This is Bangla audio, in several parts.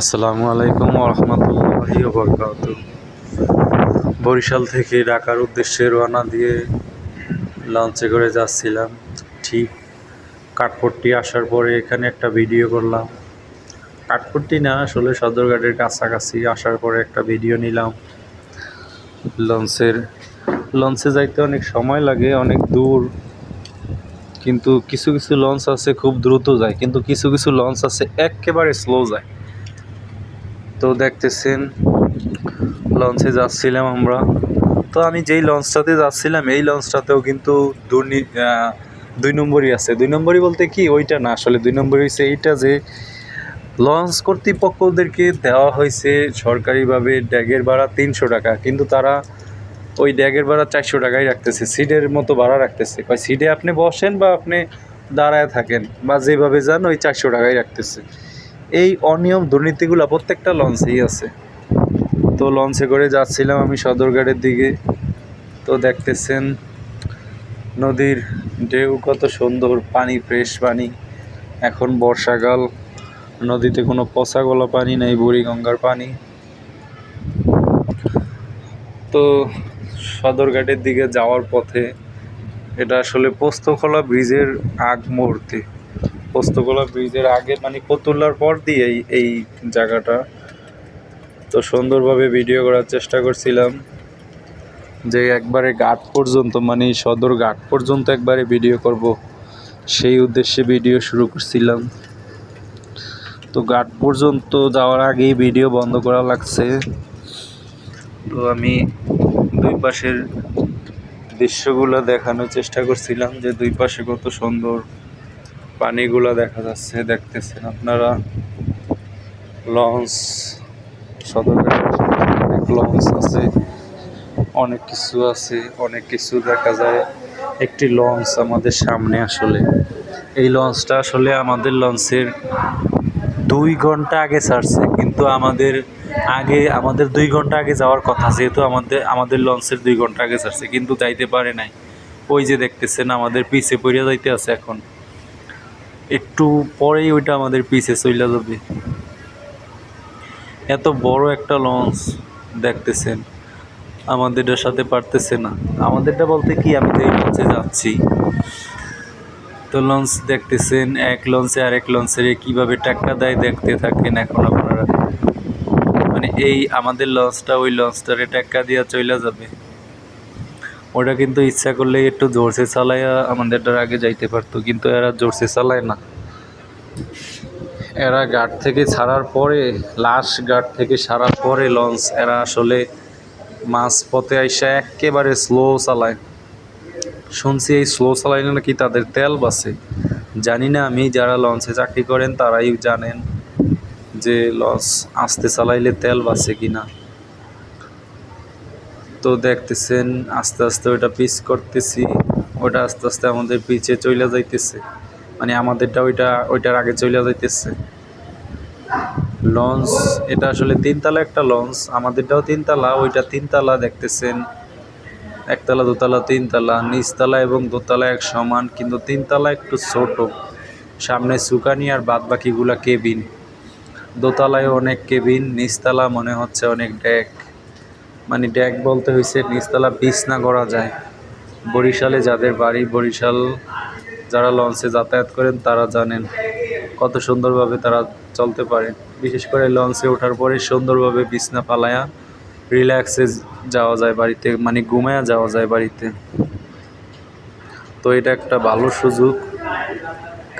আসসালামু আলাইকুম রহমতুল্লাহি বরকাত বরিশাল থেকে ঢাকার উদ্দেশ্যে রওনা দিয়ে লঞ্চে করে যাচ্ছিলাম। ঠিক কাঠপট্টি আসার পরে এখানে একটা ভিডিও করলাম। কাঠপট্টি না, আসলে সদরঘাটের কাছাকাছি আসার পরে একটা ভিডিও নিলাম। লঞ্চের লঞ্চে যাইতে অনেক সময় লাগে, অনেক দূর। কিন্তু কিছু কিছু লঞ্চ আছে খুব দ্রুত যায়, কিন্তু কিছু কিছু লঞ্চ আছে একেবারে স্লো যায়। তো দেখতেছেন লঞ্চে যাচ্ছিলাম আমরা। তো আমি যেই লঞ্চটাতে যাচ্ছিলাম, এই লঞ্চটাতেও কিন্তু দুর্নি দুই নম্বরই আছে। দুই নম্বরই বলতে কি, ওইটা না। আসলে দুই নম্বরই হচ্ছে এইটা যে লঞ্চ কর্তৃপক্ষদেরকে দেওয়া হয়েছে সরকারিভাবে ড্যাগের ভাড়া তিনশো টাকা। কিন্তু তারা ওই ড্যাগের ভাড়া চারশো টাকাই রাখতেছে। সিটের মতো ভাড়া রাখতেছে। বা সিটে আপনি বসেন বা আপনি দাঁড়ায় থাকেন বা যেভাবে যান ওই চারশো টাকাই রাখতেছে। এই অনিয়ম দুর্নীতিগুলো প্রত্যেকটা লঞ্চেই আছে। তো লঞ্চে করে যাচ্ছিলাম আমি সদরঘাটের দিকে। তো দেখতেছেন নদীর ঢেউ কত সুন্দর, পানি ফ্রেশ পানি। এখন বর্ষাকাল, নদীতে কোনো পচা গলা পানি নেই বুড়িগঙ্গার পানি। তো সদরঘাটের দিকে যাওয়ার পথে এটা আসলে পোস্তখোলা ব্রিজের আগ মুহূর্তে। পোস্তগোলা ব্রিজের আগে মানে কতুল্লার পর দিয়ে এই জায়গাটা। তো সুন্দরভাবে ভিডিও করার চেষ্টা করছিলাম। যে একবারে ঘাট পর্যন্ত মানে সদর ঘাট পর্যন্ত একবারে ভিডিও করব, সেই উদ্দেশ্যে ভিডিও শুরু করছিলাম। তো ঘাট পর্যন্ত যাওয়ার আগেই ভিডিও বন্ধ করা লাগছে। তো আমি দুই পাশের দৃশ্যগুলো দেখানোর চেষ্টা করছিলাম যে দুই পাশে কত সুন্দর পানিগুলো দেখা যাচ্ছে, দেখতেছেন আপনারা। লঞ্চ সদরঘাটের অনেক লঞ্চ আছে, অনেক কিছু আছে, অনেক কিছু দেখা যায়। একটি লঞ্চ আমাদের সামনে আসলে। এই লঞ্চটা আসলে আমাদের লঞ্চের দুই ঘণ্টা আগে ছাড়ছে, কিন্তু আমাদের আগে, আমাদের দুই ঘণ্টা আগে যাওয়ার কথা, যেহেতু আমাদের আমাদের লঞ্চের দুই ঘণ্টা আগে ছাড়ছে, কিন্তু যাইতে পারে নাই। ওই যে দেখতেছেন, আমাদের পিছে পড়িয়া যাইতে আছে এখন। একটু পরেই ওইটা আমাদের পিছে চলে যাবে। এত বড় একটা লঞ্চ দেখতেছেন আমাদেরটার সাথে পারতেছে না। আমাদেরটা বলতে কি, আমি তো এই লঞ্চে যাচ্ছি। তো লঞ্চ দেখতেছেন, এক লঞ্চে আরেক লঞ্চের কীভাবে টাক্কা দেয় দেখতে থাকেন এখন আপনারা। মানে এই আমাদের লঞ্চটা ওই লঞ্চটারে টাক্কা দিয়া চলে যাবে। ওটা কিন্তু ইচ্ছা করলে একটু জোরসে চালাইয়া আমাদেরটার আগে যাইতে পারতো, কিন্তু এরা জোরসে চালায় না। এরা ঘাট থেকে ছাড়ার পরে, লাশ ঘাট থেকে ছাড়ার পরে লঞ্চ এরা আসলে মাছ পথে আইসা একেবারে স্লো চালায়। শুনছি এই স্লো চালাইলে নাকি তাদের তেল বাঁচে। জানি না, আমি যারা লঞ্চে চাকরি করেন, তারাই জানেন যে লঞ্চ আস্তে চালাইলে তেল বাঁচে কি না তো দেখতেছেন, আস্তে আস্তে ওটা পিচ করতেছি ওটা আস্তে আস্তে আমাদের পিছে চলে যাইতেছে। মানে আমাদেরটা ওইটা, ওইটার আগে চলে যাইতেছে। লঞ্চ এটা আসলে তিনতলা একটা লঞ্চ আমাদেরটাও তিনতলা, ওইটা তিনতলা দেখতেছেন। একতলা, দোতলা, তিনতলা, নিচতলা এবং দোতলা এক সমান, কিন্তু তিনতলা একটু ছোট। সামনে সুকানি আর বাদ বাকিগুলা কেবিন। দোতলায় অনেক কেবিন, নিচতলা মনে হচ্ছে অনেক ডেক মানে ড্যাক বলতে হয়েছে নিচতলা বিছনা করা যায়। বরিশালে যাদের বাড়ি, বরিশাল যারা লঞ্চে যাতায়াত করেন, তারা জানেন কত সুন্দরভাবে তারা চলতে পারে। বিশেষ করে লঞ্চে ওঠার পরে সুন্দরভাবে বিছনা পালায়া রিল্যাক্সে যাওয়া যায় বাড়িতে মানে ঘুমায়া যাওয়া যায় বাড়িতে। তো এটা একটা ভালো সুযোগ,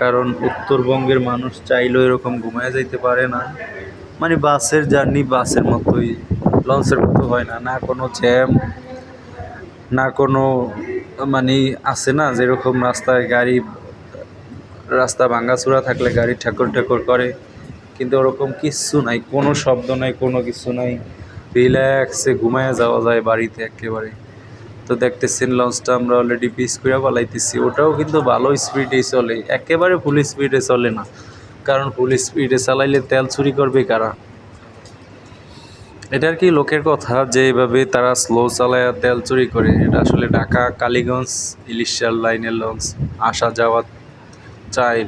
কারণ উত্তরবঙ্গের মানুষ চাইলেও এরকম ঘুমায়া যাইতে পারে না। মানে বাসের জার্নি বাসের মতোই। লঞ্চের মতো হয় না না কোনো জ্যাম, না কোনো মানে আছে না, যেরকম রাস্তায় গাড়ি, রাস্তা ভাঙ্গাচুরা থাকলে গাড়ি ঠাকুর ঠাকুর করে, কিন্তু ওরকম কিচ্ছু নাই, কোনো শব্দ নাই, কোনো কিছু নাই। রিল্যাক্সে ঘুমায় যাওয়া যায় বাড়িতে একেবারে। তো দেখতেছেন লঞ্চটা আমরা অলরেডি পিস করে পালাইতেছি। ওটাও কিন্তু ভালো স্পিডেই চলে, একেবারে ফুল স্পিডে চলে না। কারণ ফুল স্পিডে চালাইলে তেল চুরি করবে কারা? এটা আর কি লোকের কথা যে এভাবে তারা স্লো চালায় তেল চুরি করে। এটা আসলে ঢাকা, কালীগঞ্জ ইলিশাল লাইনের লঞ্চ, আসা যাওয়া চাই।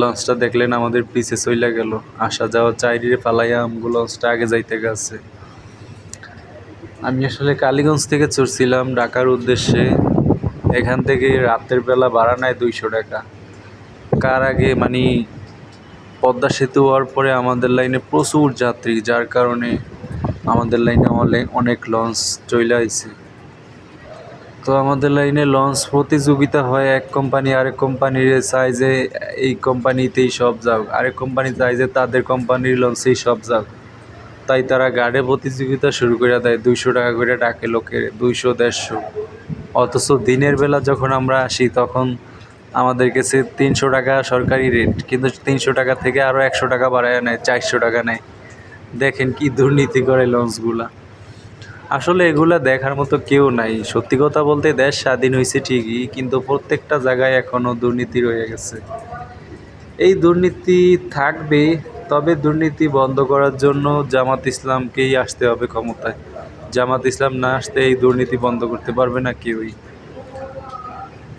লঞ্চটা দেখলেন আমাদের পিছে চইলা গেল। আসা যাওয়া চাইরিরে পালাইয়া আমগো লঞ্চটা আগে যাইতে গেছে। আমি আসলে কালীগঞ্জ থেকে চড়ছিলাম ঢাকার উদ্দেশ্যে। এখান থেকে রাতের বেলা ভাড়া নেয় দুইশো টাকা। কার আগে মানে পদ্মা সেতু হওয়ার পরে আমাদের লাইনে প্রচুর যাত্রী, যার কারণে আমাদের লাইনে অনেক লঞ্চ চলে আইছে। তো আমাদের লাইনে লঞ্চ প্রতিযোগিতা হয় এক কোম্পানি আরেক কোম্পানির চাই যে এই কোম্পানিতেই সব যাও আরেক কোম্পানি চাই যে তাদের কোম্পানির লঞ্চেই সব যাও তাই তারা গার্ডে প্রতিযোগিতা শুরু করে দেয়, দুইশো টাকা করে ডাকে লোকের, দুইশো, দেড়শো। অথচ দিনের বেলা যখন আমরা আসি তখন আমাদের কাছে তিনশো টাকা সরকারি রেট কিন্তু তিনশো টাকা থেকে আরও একশো টাকা বাড়ায় নেয়, চারশো টাকা নেয়। দেখেন কি দুর্নীতি করে লঞ্চগুলা আসলে এগুলা দেখার মতো কেউ নাই। সত্যি কথা বলতে দেশ স্বাধীন হয়েছে ঠিকই, কিন্তু প্রত্যেকটা জায়গায় এখনও দুর্নীতি রয়ে গেছে। এই দুর্নীতি থাকবে, তবে দুর্নীতি বন্ধ করার জন্য জামাত ইসলামকেই আসতে হবে ক্ষমতায়। জামাত ইসলাম না আসতে এই দুর্নীতি বন্ধ করতে পারবে না কেউই।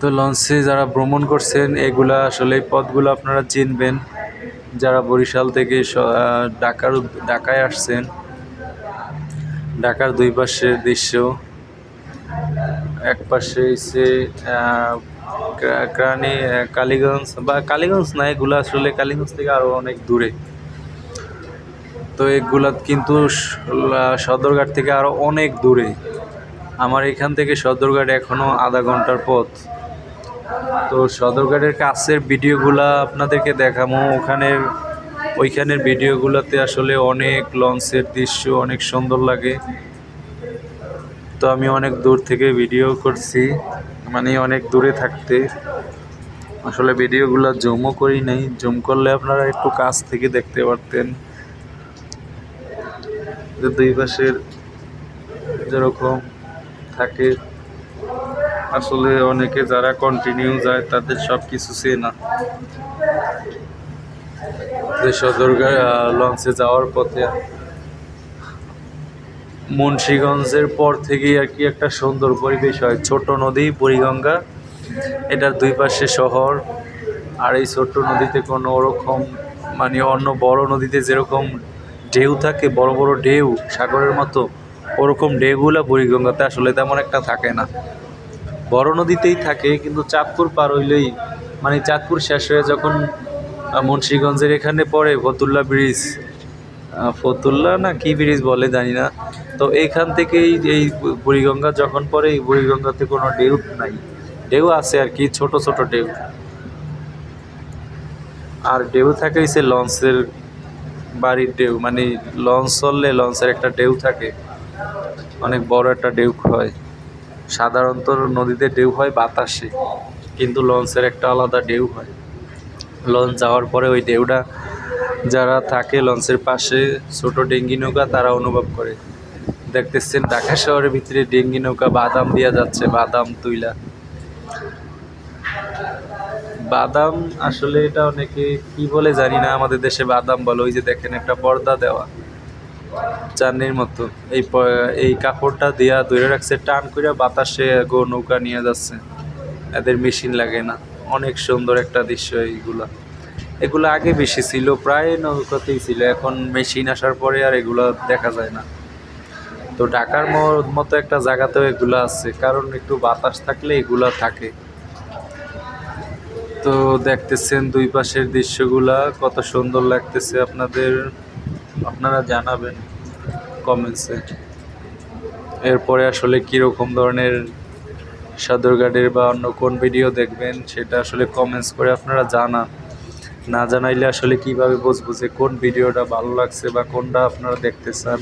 তো লঞ্চে যারা ভ্রমণ করছেন, এগুলা আসলে এই পথগুলো আপনারা চিনবেন। যারা বরিশাল থেকে ঢাকার ঢাকায় আসছেন, ঢাকার দুই পাশের দৃশ্য। এক পাশে হচ্ছে ক্রানি কালীগঞ্জ বা কালীগঞ্জ না, এগুলো আসলে কালীগঞ্জ থেকে আরও অনেক দূরে। তো এগুলা কিন্তু সদরঘাট থেকে আরও অনেক দূরে। আমার এখান থেকে সদরঘাট এখনও আধা ঘণ্টার পথ। তো সদরঘাটের কাছের ভিডিওগুলো আপনাদেরকে দেখাবো ওখানের, ওইখানের ভিডিওগুলোতে আসলে অনেক লঞ্চের দৃশ্য অনেক সুন্দর লাগে। তো আমি অনেক দূর থেকে ভিডিও করছি মানে অনেক দূরে থাকতে। আসলে ভিডিওগুলো জুমও করি নাই। জুম করলে আপনারা একটু কাছ থেকে দেখতে পারতেন। দুই পাশের যেরকম থাকে। আসলে অনেকে যারা কন্টিনিউ যায়, তাদের সব কিছু চেনা সদরঘাট লঞ্চে যাওয়ার পথে মুন্সীগঞ্জের পর থেকেই আর কি একটা সুন্দর পরিবেশ হয়। ছোট নদী, বুড়িগঙ্গা, এটার দুই পাশে শহর। আর এই ছোট্ট নদীতে কোনো ওরকম মানে অন্য বড় নদীতে যেরকম ঢেউ থাকে, বড় বড় ঢেউ, সাগরের মতো, ওরকম ঢেউগুলো বুড়িগঙ্গাতে আসলে তেমন একটা থাকে না। বড় নদীতেই থাকে, কিন্তু চাঁদপুর পার হইলেই মানে চাঁদপুর শেষ হয়ে যখন মুন্সীগঞ্জের এখানে পড়ে ফতুল্লা ব্রিজ ফতুল্লা না কি ব্রিজ বলে জানি না, তো এইখান থেকেই এই বুড়িগঙ্গা যখন পড়ে, এই বুড়িগঙ্গাতে কোনো ঢেউ নাই। ঢেউ আছে আর কি, ছোট ছোট ঢেউ। আর ঢেউ থাকে হচ্ছে লঞ্চের বাড়ির ঢেউ মানে লঞ্চ চললে লঞ্চের একটা ঢেউ থাকে, অনেক বড় একটা ঢেউ হয়। সাধারণত নদীতে ঢেউ হয় বাতাসে, কিন্তু লঞ্চের একটা আলাদা ঢেউ হয়। লঞ্চ যাওয়ার পরে ওই ঢেউটা যারা থাকে লঞ্চের পাশে ছোট ডেঙ্গি নৌকা তারা অনুভব করে। দেখতেছেন ঢাকা শহরের ভিতরে ডেঙ্গি নৌকা বাদাম দিয়া যাচ্ছে, বাদাম তুইলা। বাদাম আসলে এটা অনেকে কি বলে জানি না, আমাদের দেশে বাদাম বলে, ওই যে দেখেন একটা পর্দা দেওয়া। চান্নির মতো। এই এই কাপড়টা দিয়া ধরে রাখছে, টান করে বাতাসে গো নৌকা নিয়ে যাচ্ছে। এদের মেশিন লাগে না। অনেক সুন্দর একটা দৃশ্য এইগুলা। এগুলো আগে বেশি ছিল, প্রায় নৌকাতেই ছিল। এখন মেশিন আসার পরে আর এগুলো দেখা যায় না। তো ঢাকার মতো একটা জায়গাতেও এগুলো আছে। কারণ একটু বাতাস থাকলে এগুলা থাকে। তো দেখতেছেন দুই পাশের দৃশ্যগুলা। কত সুন্দর লাগতেছে আপনাদের। আপনারা জানাবেন কমেন্টসে এরপরে আসলে কীরকম ধরনের সদরঘাটের বা অন্য কোন ভিডিও দেখবেন, সেটা আসলে কমেন্টস করে আপনারা জানান। না জানাইলে আসলে কীভাবে বুঝব যে কোন ভিডিওটা ভালো লাগছে বা কোনটা আপনারা দেখতে চান?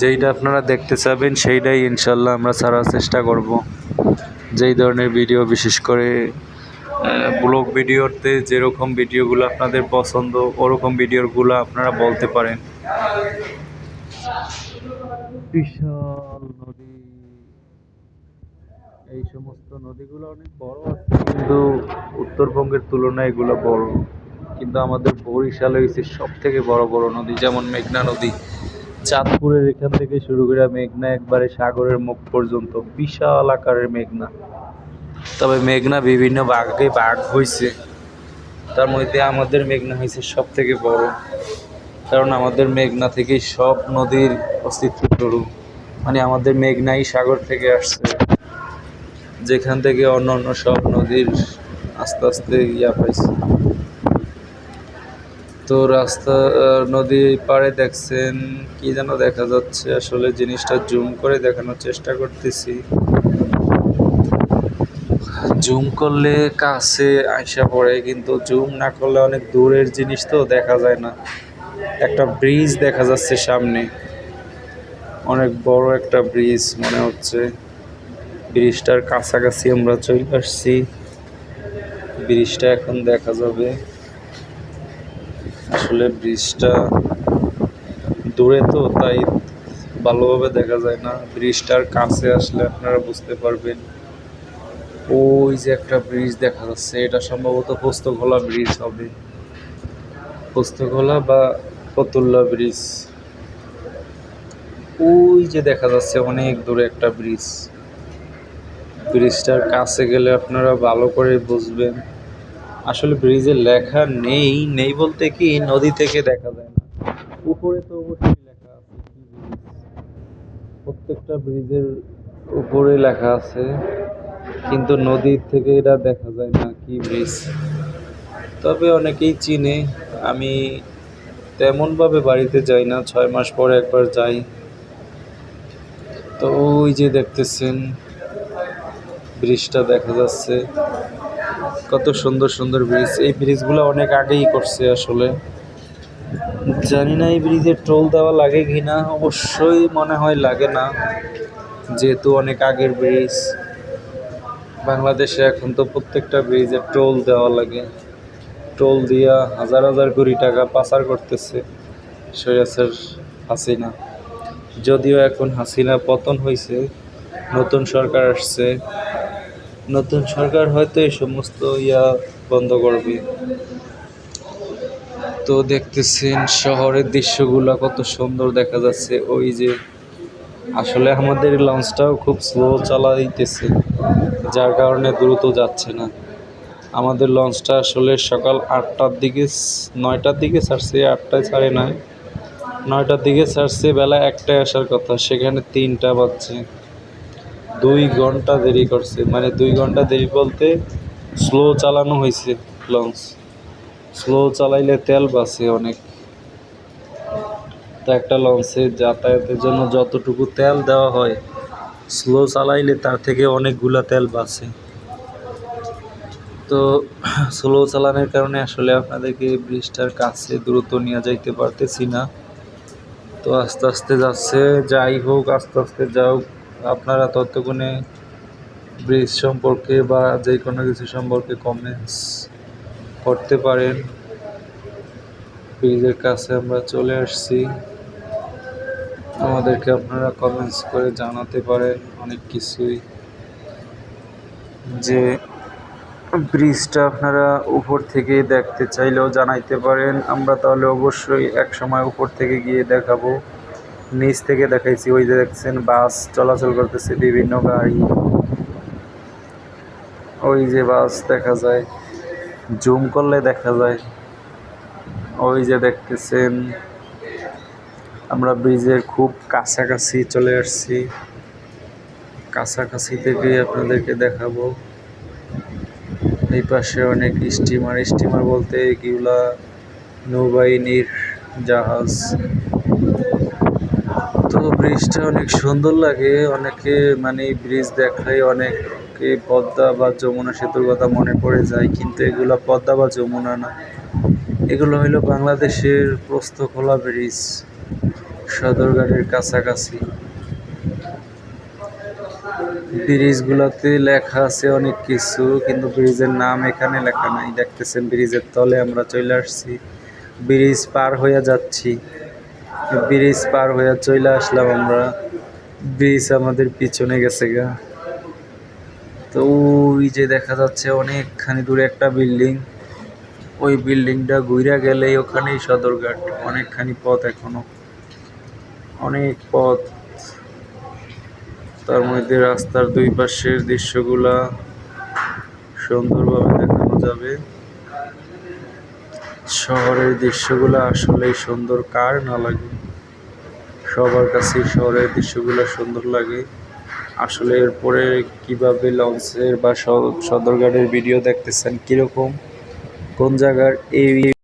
যেইটা আপনারা দেখতে চাবেন, সেইটাই ইনশাল্লাহ আমরা ছাড়ার চেষ্টা করব। যেই ধরনের ভিডিও বিশেষ করে ব্লগ ভিডিওতে যেরকম ভিডিওগুলো আপনাদের পছন্দ, ওরকম ভিডিওগুলো আপনারা বলতে পারেন। বিশাল নদী। এই সমস্ত নদীগুলো অনেক বড় আছে, কিন্তু উত্তরবঙ্গের তুলনায় এগুলো বড়। কিন্তু আমাদের বরিশালে হচ্ছে সব থেকে বড় বড় নদী, যেমন মেঘনা নদী। চাঁদপুরের এখান থেকে শুরু করে মেঘনা, একবারে সাগরের মুখ পর্যন্ত, বিশাল আকারের মেঘনা। তবে মেঘনা বিভিন্ন বাঘে বাঘ হয়েছে তার মধ্যে আমাদের মেঘনা হয়েছে সব থেকে বড়। কারণ আমাদের মেঘনা থেকেই সব নদীর অস্তিত্ব শুরু। মানে আমাদের মেঘনাই সাগর থেকে আসছে। যেখান থেকে অন্য অন্য সব নদীর আস্তে আস্তে ইয়া পাইছে। তো রাস্তা নদীর পাড়ে দেখছেন, কি যেন দেখা যাচ্ছে। আসলে জিনিসটা জুম করে দেখানোর চেষ্টা করতেছি। জুম করলে কাছে আইসা পড়ে, কিন্তু জুম না করলে অনেক দূরের জিনিস তো দেখা যায় না। একটা ব্রিজ দেখা যাচ্ছে সামনে। অনেক বড় একটা ব্রিজ মনে হচ্ছে। ব্রিজটার কাছাকাছি আমরা চলে আসছি। ব্রিজটা এখন দেখা যাবে। আসলে ব্রিজটা দূরে তো, তাই ভালোভাবে দেখা যায় না। ব্রিজটার কাছে আসলে আপনারা বুঝতে পারবেন। ওই যে একটা ব্রিজ দেখা যাচ্ছে, এটা সম্ভবত পোস্তগোলা ব্রিজ হবে। পোস্তগোলা বা ফতুল্লা ব্রিজ ওই যে দেখা যাচ্ছে অনেক দূরে একটা ব্রিজ ব্রিজটার কাছে গেলে আপনারা ভালো করে বুঝবেন। আসলে ব্রিজে লেখা নেই নেই বলতে কি নদী থেকে দেখা যায় না। উপরে তো অবশ্যই লেখা আছে প্রত্যেকটা ব্রিজের উপরে লেখা আছে। কিন্তু নদীর থেকে এটা দেখা যায় না কি ব্রিজ তবে অনেকেই চিনে, আমি তেমনভাবে বাড়িতে যাই না, ছয় মাস পরে একবার যাই। তো ওই যে দেখতেছেন, ব্রিজটা দেখা যাচ্ছে। কত সুন্দর সুন্দর ব্রিজ। এই ব্রিজগুলো অনেক আগেই করছে আসলে। জানি না এই ব্রিজে টোল দেওয়া লাগে কি না অবশ্যই মনে হয় লাগে না। যেহেতু অনেক আগের ব্রিজ। বাংলাদেশে এখন তো প্রত্যেকটা ব্রিজে টোল দেওয়া লাগে। টোল দিয়া হাজার হাজার কোটি টাকা পাচার করতেছে সৈয়াসের হাসিনা। যদিও এখন হাসিনা পতন হয়েছে নতুন সরকার আসছে। নতুন সরকার হয়তো এই সমস্ত ইয়া বন্ধ করবে। তো দেখতেছেন শহরের দৃশ্যগুলো কত সুন্দর দেখা যাচ্ছে। ওই যে আসলে আমাদের লঞ্চটাও খুব স্লো চালাইতেছে। যার কারণে দ্রুত যাচ্ছে না। আমাদের লঞ্চটা আসলে সকাল আটটার দিকে নয়টার দিকে ছাড়ছে, আটটায় ছাড়ে নয়। নয়টার দিকে ছাড়ছে, বেলা একটায় আসার কথা, সেখানে তিনটা বাজছে। দুই ঘণ্টা দেরি করছে মানে দুই ঘণ্টা দেরি বলতে স্লো চালানো হয়েছে লঞ্চ। স্লো চালাইলে তেল বাঁচে অনেক। তো একটা লঞ্চে যাতায়াতের জন্য যতটুকু তেল দেওয়া হয় স্লো চালাইলে তার থেকে অনেকগুলা তেল বাঁচে। তো স্লো চালানোর কারণে আসলে আপনাদেরকে ব্রিজটার কাছে দ্রুত নিয়ে যাইতে পারতেছি না। তো আস্তে আস্তে যাচ্ছে, যাই হোক, আস্তে আস্তে যাও। আপনারা ততক্ষণে ব্রিজ সম্পর্কে বা যে কোনো কিছু সম্পর্কে কমেন্টস করতে পারেন। ব্রিজের কাছে আমরা চলে আসছি। আমাদেরকে আপনারা কমেন্টস করে জানাতে পারেন অনেক কিছুই। যে ব্রিজটা আপনারা উপর থেকে দেখতে চাইলেও জানাইতে পারেন। আমরা তাহলে অবশ্যই এক সময় উপর থেকে গিয়ে দেখাবো। নিচ থেকে দেখাইছি, ওই যে দেখছেন, বাস চলাচল করতেছে, বিভিন্ন গাড়ি। ওই যে বাস দেখা যায়, জুম করলে দেখা যায়। ওই যে দেখতেছেন আমরা ব্রিজের খুব কাছাকাছি চলে আসছি। কাছাকাছি থেকে আপনাদেরকে দেখাবো। এই পাশে অনেক স্টিমার স্টিমার বলতে এগুলা নৌবাহিনীর জাহাজ। তো ব্রিজটা অনেক সুন্দর লাগে, অনেকে মানে এই ব্রিজ দেখলেই অনেকে পদ্মা বা যমুনা সেতুর কথা মনে পড়ে যায়, কিন্তু এগুলো পদ্মা বা যমুনা না। এগুলো হলো বাংলাদেশের প্রস্থখোলা ব্রিজ। সদরঘাটের কাছাকাছি। ব্রিজ ব্রিজগুলোতে লেখা আছে অনেক কিছু, কিন্তু ব্রিজের নাম এখানে লেখা নাই। দেখতেছেন ব্রিজের তলে আমরা চলে আসছি। ব্রিজ পার হয়ে যাচ্ছি। ব্রিজ পার হয়ে চলে আসলাম আমরা। ব্রিজ আমাদের পিছনে গেছে গা। তো ওই যে দেখা যাচ্ছে অনেকখানি দূরে একটা বিল্ডিং। ওই বিল্ডিংটা ঘুরে গেলেই ওখানেই সদরঘাট, অনেকখানি পথ এখনও। অনেক পথ। তার মধ্যে রাস্তার দুই পাশের দৃশ্যগুলা সুন্দরভাবে দেখানো যাবে। শহরের দৃশ্যগুলো আসলেই সুন্দর, কার না লাগে? সবার কাছে শহরের দৃশ্যগুলো সুন্দর লাগে। আসলে এরপরে কীভাবে লঞ্চের বা সদরঘাটের ভিডিও দেখতেছেন, কীরকম? কোন জায়গার এই